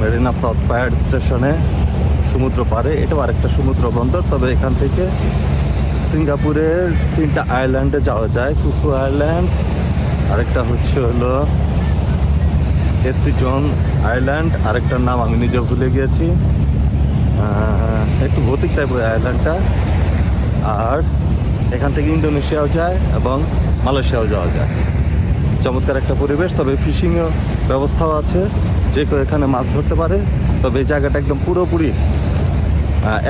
Marina south পায়ার স্টেশনে, সমুদ্র পারে এটাও আরেকটা সমুদ্র বন্দর, তবে এখান থেকে সিঙ্গাপুরের তিনটা আইল্যান্ডে যাওয়া যায়, কুসু আইল্যান্ড। আরেকটা হচ্ছে হলো এসটি জন আইল্যান্ড, আরেকটার নাম আমি নিজে ভুলে গিয়েছি। একটু ভৌতিক টাইপের আইল্যান্ডটা। আর এখান থেকে ইন্দোনেশিয়াও যায় এবং মালয়েশিয়াও যাওয়া যায়। চমৎকার একটা পরিবেশ, তবে ফিশিংয়ের ব্যবস্থাও আছে। যে কেউ এখানে মাছ ধরতে পারে, তবে এই জায়গাটা একদম পুরোপুরি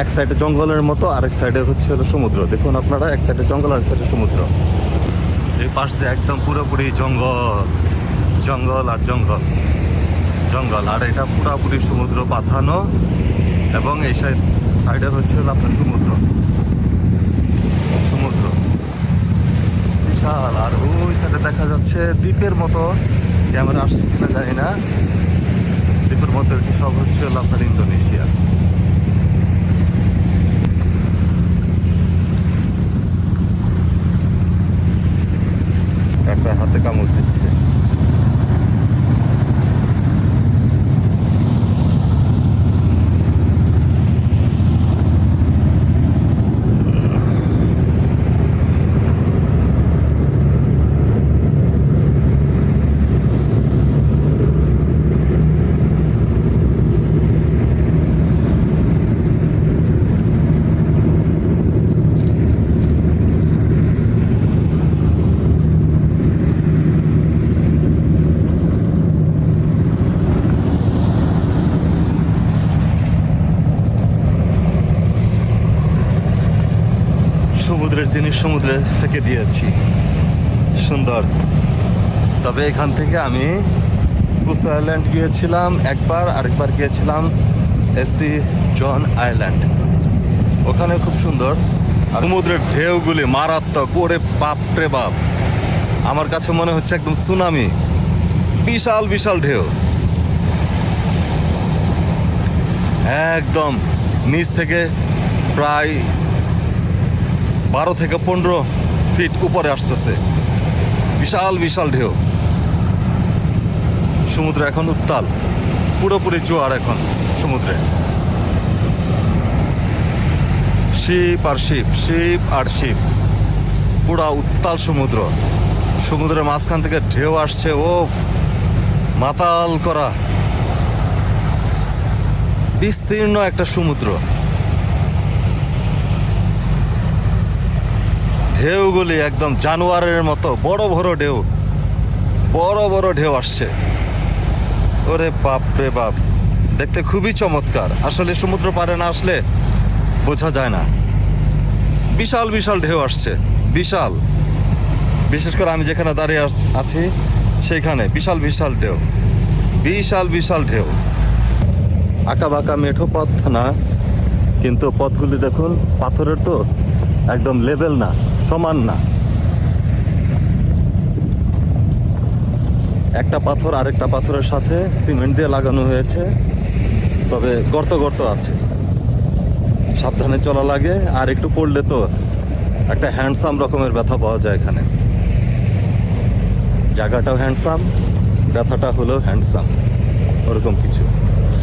এক সাইডে জঙ্গলের মতো, আরেক সাইডে হচ্ছে হলো সমুদ্র। দেখুন আপনারা, এক সাইডে জঙ্গল, আরেক সাইডে সমুদ্র। এই পাশ দিয়ে একদম পুরোপুরি জঙ্গল জঙ্গল আর জঙ্গল জঙ্গল। আর এটা পুরোপুরি সমুদ্র পাথানো, এবং এই সাইড সাইডে হচ্ছে হলো আপনার সমুদ্র। সমুদ্র। বিশাল। আর ওই সাইডে দেখা যাচ্ছে দ্বীপের মতো। ক্যামেরা আসছে কিনা জানি না। দ্বীপের মতো কি সব হচ্ছে আপনার ইন্দোনেশিয়া। একটা হাতে কামড় দিচ্ছে সমুদ্রের জিনিস সমুদ্রে ফেঁকে দিয়েছি। সুন্দর। তবে এখান থেকে আমি কুসু আইল্যান্ড গিয়েছিলাম একবার, আরেকবার গিয়েছিলাম এসটি জন আইল্যান্ড ওখানে খুব সুন্দর। সমুদ্রের ঢেউগুলি মারাত্মক। ওরে বাপ রে বাপ। আমার কাছে মনে হচ্ছে একদম সুনামি। বিশাল বিশাল ঢেউ। একদম নিচ থেকে প্রায় বারো থেকে পনেরো ফিট উপরে আসতেছে। বিশাল বিশাল ঢেউ। সমুদ্র এখন উত্তাল। পুরোপুরি জোয়ার এখন সমুদ্রে। শিপ আর শিপ শিপ আর শিপ। পুরা উত্তাল সমুদ্র। সমুদ্রের মাঝখান থেকে ঢেউ আসছে ও মাতাল করা। বিস্তীর্ণ একটা সমুদ্র। ঢেউগুলি একদম জানোয়ারের মতো বড় বড় ঢেউ, বড় বড় ঢেউ আসছে। ওরে বাপ রে বাপ, দেখতে খুবই চমৎকার। আসলে সমুদ্র পারে না আসলে বোঝা যায় না। বিশাল বিশাল ঢেউ আসছে, বিশাল। বিশেষ করে আমি যেখানে দাঁড়িয়ে আছি, সেইখানে বিশাল বিশাল ঢেউ, বিশাল বিশাল ঢেউ। আঁকা বাঁকা মেঠো পথ না, কিন্তু পথগুলি দেখুন, পাথরের তো একদম লেভেল না, সমান না। একটা পাথর আরেকটা পাথরের সাথে সিমেন্ট দিয়ে লাগানো হয়েছে, তবে গর্ত গর্ত আছে। সাবধানে চলা লাগে, আর একটু পড়লে তো একটা হ্যান্ডসাম রকমের ব্যথা পাওয়া যায় এখানে। জায়গাটাও হ্যান্ডসাম ব্যথাটা হলো হ্যান্ডসাম ওরকম কিছু।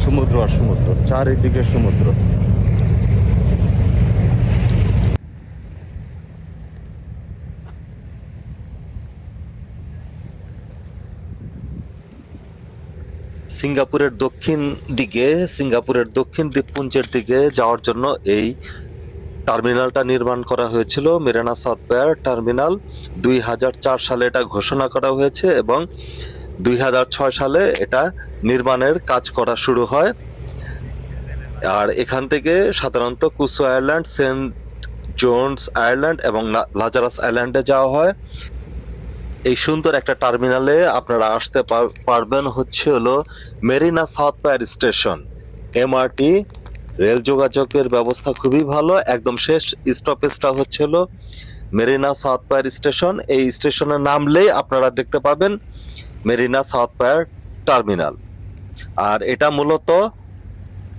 সমুদ্র আর সমুদ্র, চারিদিকে সমুদ্র। সিঙ্গাপুরের দক্ষিণ দিকে, সিঙ্গাপুরের দক্ষিণ দ্বীপপুঞ্জের দিকে যাওয়ার জন্য এই টার্মিনালটা নির্মাণ করা হয়েছিল, মেরানা পেয়ার টার্মিনাল। দুই হাজার চার সালে এটা ঘোষণা করা হয়েছে এবং দুই হাজার ছয় সালে এটা নির্মাণের কাজ করা শুরু হয়। আর এখান থেকে সাধারণত Kusu island, Saint John's island এবং লাজারাস আয়ারল্যান্ডে যাওয়া হয়। এই সুন্দর একটা টার্মিনালে আপনারা আসতে পার- পারবেন হচ্ছে হলো Marina South Pier station. MRT rail যোগাযোগের ব্যবস্থা খুবই ভালো। একদম শেষ স্টপেজটা হচ্ছে হলো মেরিনা সাউথ পায়ার স্টেশন। এই স্টেশনে নামলেই আপনারা দেখতে পাবেন মেরিনা সাউথ পায়ার টার্মিনাল। আর এটা মূলত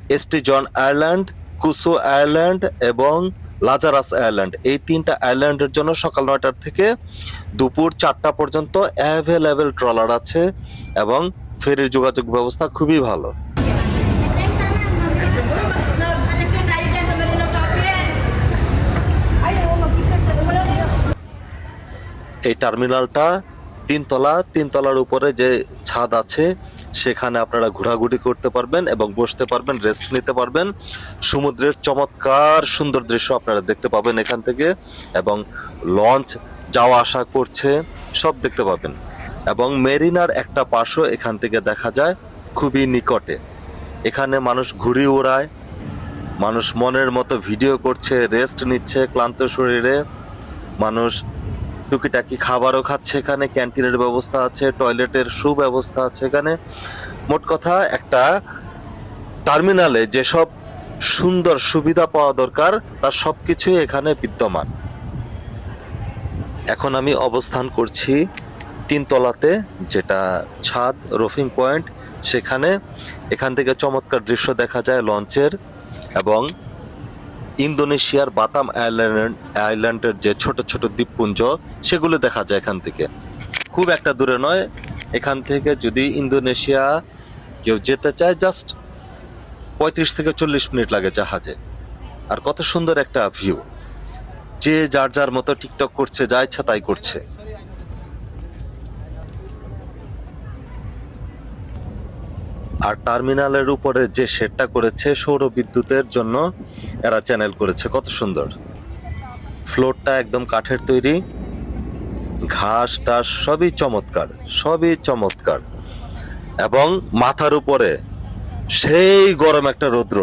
ST John island, Kusu island এবং লাজারাস আয়ারল্যান্ড। এই তিনটা আয়ারল্যান্ডের জন্য সকাল নয়টার থেকে দুপুর চারটা পর্যন্ত অ্যাভেলেবেল ট্রলার আছে এবং ফেরির যোগাযোগ ব্যবস্থা খুবই ভালো। এই টার্মিনালটা তিনতলা, তিনতলার উপরে যে ছাদ আছে, সেখানে আপনারা ঘোরাঘুরি করতে পারবেন এবং বসতে পারবেন রেস্ট নিতে পারবেন। সমুদ্রের চমৎকার সুন্দর দৃশ্য আপনারা দেখতে পাবেন এখান থেকে এবং লঞ্চ যাওয়া আসা করছে, সব দেখতে পাবেন। এবং মেরিনার একটা পাশও এখান থেকে দেখা যায় খুবই নিকটে। এখানে মানুষ ঘুড়ি ওড়ায়, মানুষ মনের মতো ভিডিও করছে, রেস্ট নিচ্ছে ক্লান্ত শরীরে, মানুষ টুকিটাকি খাবারও খাচ্ছে এখানে, ক্যান্টিনের ব্যবস্থা আছে, টয়লেটের সুব্যবস্থা আছে এখানে। মোট কথা, একটা টার্মিনালে যেসব সুন্দর সুবিধা পাওয়া দরকার, তার সব কিছুই এখানে বিদ্যমান। এখন আমি অবস্থান করছি তিনতলাতে, যেটা ছাদ রফিং পয়েন্ট সেখানে এখান থেকে চমৎকার দৃশ্য দেখা যায় লঞ্চের এবং ইন্দোনেশিয়ার বাতাম আইল্যান্ড, আইল্যান্ডের যে ছোট ছোট দ্বীপপুঞ্জ, সেগুলো দেখা যায় এখান থেকে। খুব একটা দূরে নয়, এখান থেকে যদি ইন্দোনেশিয়া কেউ যেতে চায় জাস্ট পঁয়ত্রিশ থেকে চল্লিশ মিনিট লাগে জাহাজে। আর কত সুন্দর একটা ভিউ যে যার যার মতো টিকটক করছে, যা ইচ্ছা তাই করছে। আর টার্মিনালের উপরে যে শেডটা করেছে সৌর বিদ্যুতের জন্য এরা চ্যানেল করেছে। কত সুন্দর। ফ্লোরটা একদম কাঠের তৈরি। ঘাস টাস সবই চমৎকার সবই চমৎকার। এবং মাথার উপরে সেই গরম একটা রৌদ্র।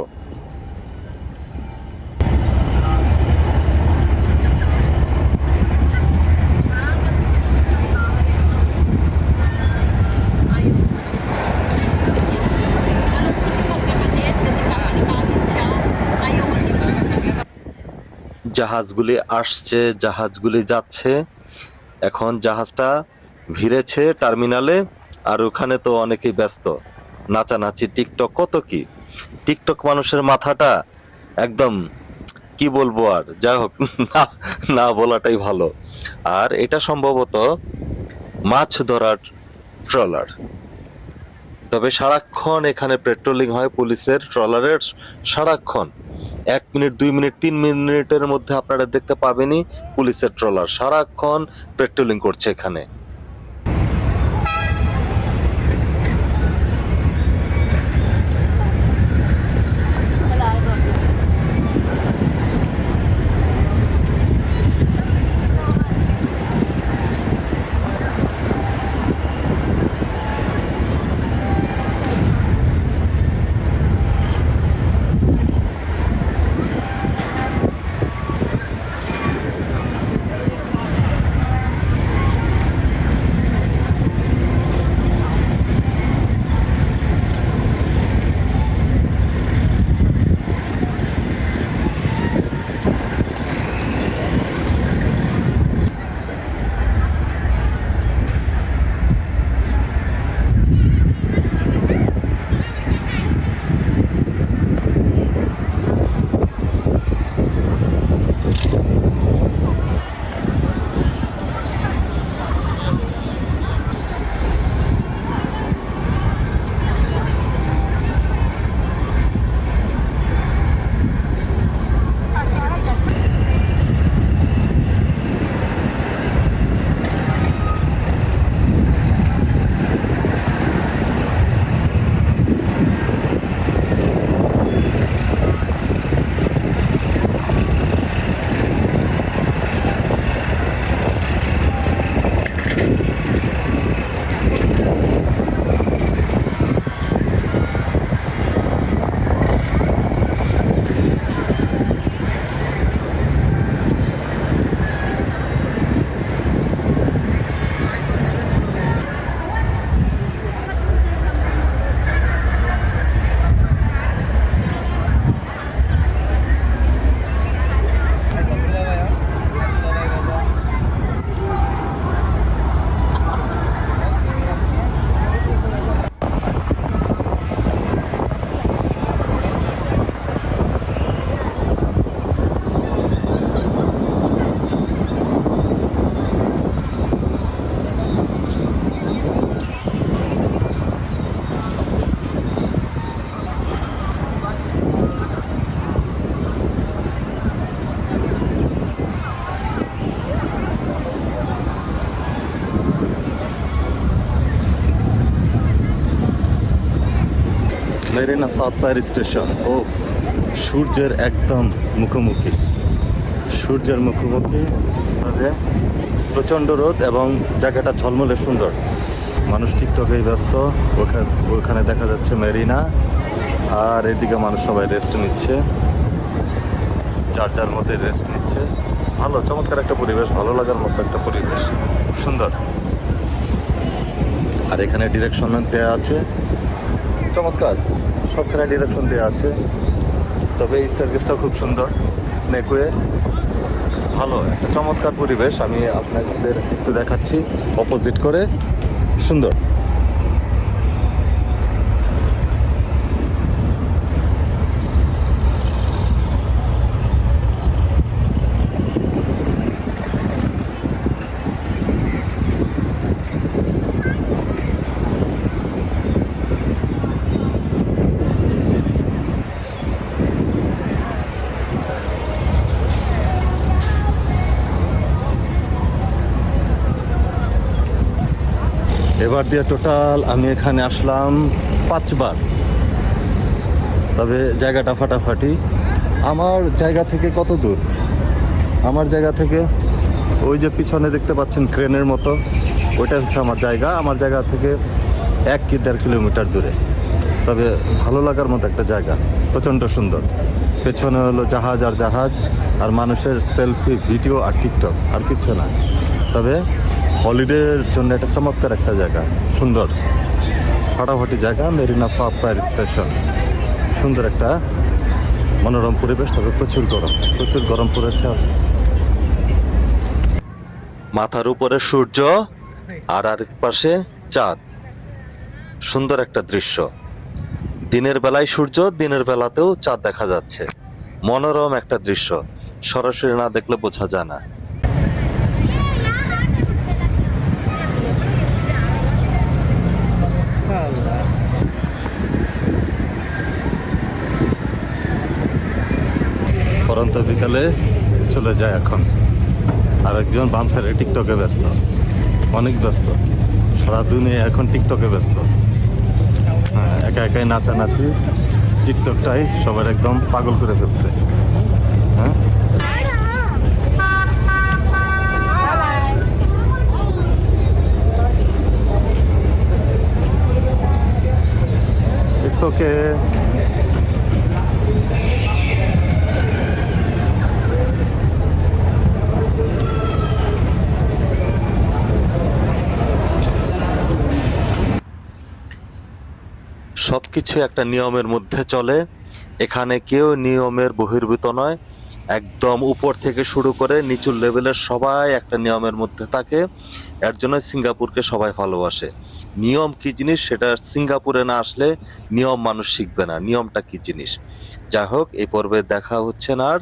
জাহাজগুলি আসছে, জাহাজগুলি যাচ্ছে। এখন জাহাজটা ভিড়েছে টার্মিনালে, আর ওখানে তো অনেকেই ব্যস্ত। নাচানাচি টিকটক কত কি? টিকটক মানুষের মাথাটা একদম, কি বলব আর? যাই হোক, না না বলাটাই ভালো। আর এটা সম্ভবত মাছ ধরার ট্রলার। তবে সারাক্ষণ এখানে পেট্রোলিং হয় পুলিশের ট্রলারের সারাক্ষণ। এক মিনিট, দুই মিনিট, তিন মিনিটের মধ্যে আপনারা দেখতে পাবেনই পুলিশের ট্রলার। সারাক্ষণ পেট্রোলিং করছে এখানে। মেরিনা সাউথ স্টেশন ও সূর্যের একদম মুখোমুখি। সূর্যের মুখোমুখি তবে প্রচণ্ড রোদ এবং জায়গাটা ঝলমলে সুন্দর। মানুষ টিকটকেই ব্যস্ত, ওখানে ওখানে দেখা যাচ্ছে মেরিনা, আর এদিকে মানুষ সবাই রেস্ট নিচ্ছে। যার যার মধ্যে রেস্ট নিচ্ছে। ভালো, চমৎকার একটা পরিবেশ, ভালো লাগার মতো একটা পরিবেশ। সুন্দর। আর এখানে ডিরেকশন দেওয়া আছে। চমৎকার। সবখানে ডিরেকশন দেওয়া আছে। তবে এই স্টারগেসটা খুব সুন্দর স্নেকওয়ে ভালো, একটা চমৎকার পরিবেশ। আমি আপনাদের একটু দেখাচ্ছি অপোজিট করে। সুন্দর। এবার দিয়ে টোটাল আমি এখানে আসলাম পাঁচবার। তবে জায়গাটা ফাটাফাটি। আমার জায়গা থেকে কত দূর? আমার জায়গা থেকে ওই যে পিছনে দেখতে পাচ্ছেন ক্রেনের মতো, ওইটা হচ্ছে আমার জায়গা। আমার জায়গা থেকে এক কি দেড় কিলোমিটার দূরে। তবে ভালো লাগার মতো একটা জায়গা, প্রচণ্ড সুন্দর। পেছনে হলো জাহাজ আর জাহাজ, আর মানুষের সেলফি ভিডিও আর টিকটক আর কিচ্ছু না। তবে হলিডের জন্য এটা চমৎকার একটা জায়গা, সুন্দর, ফাটাফাটি জায়গা, মেরিনা সাউথ পায়ের স্টেশন। সুন্দর একটা মনোরম পরিবেশ তবে প্রচুর গরম প্রচুর গরম পড়েছে মাথার উপরে সূর্য আর আরেক পাশে চাঁদ। সুন্দর একটা দৃশ্য। দিনের বেলায় সূর্য, দিনের বেলাতেও চাঁদ দেখা যাচ্ছে। মনোরম একটা দৃশ্য। সরাসরি না দেখলে বোঝা যায় না। বিকালে চলে যায় এখন। আরেকজন বাম সাইডে টিকটকে ব্যস্ত। অনেক ব্যস্ত। সারা দুনিয়া এখন টিকটকে ব্যস্ত। হ্যাঁ একা একাই নাচানাচি টিকটকটাই সবার একদম পাগল করে ফেলছে। হ্যাঁ? ওকে সব কিছু একটা নিয়মের মধ্যে চলে। এখানে কেউ নিয়মের বহির্ভূত নয়। একদম উপর থেকে শুরু করে নিচুর লেভেলের সবাই একটা নিয়মের মধ্যে থাকে। এর জন্য সিঙ্গাপুরকে সবাই ভালোবাসে নিয়ম কি জিনিস সেটা সিঙ্গাপুরে না আসলে নিয়ম মানুষ শিখবে না। নিয়মটা কি জিনিস? যাই হোক, এই পর্বে দেখা হচ্ছে না আর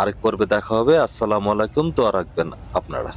আরেক পর্বে দেখা হবে। আসসালামু আলাইকুম, দোয়া রাখবেন আপনারা।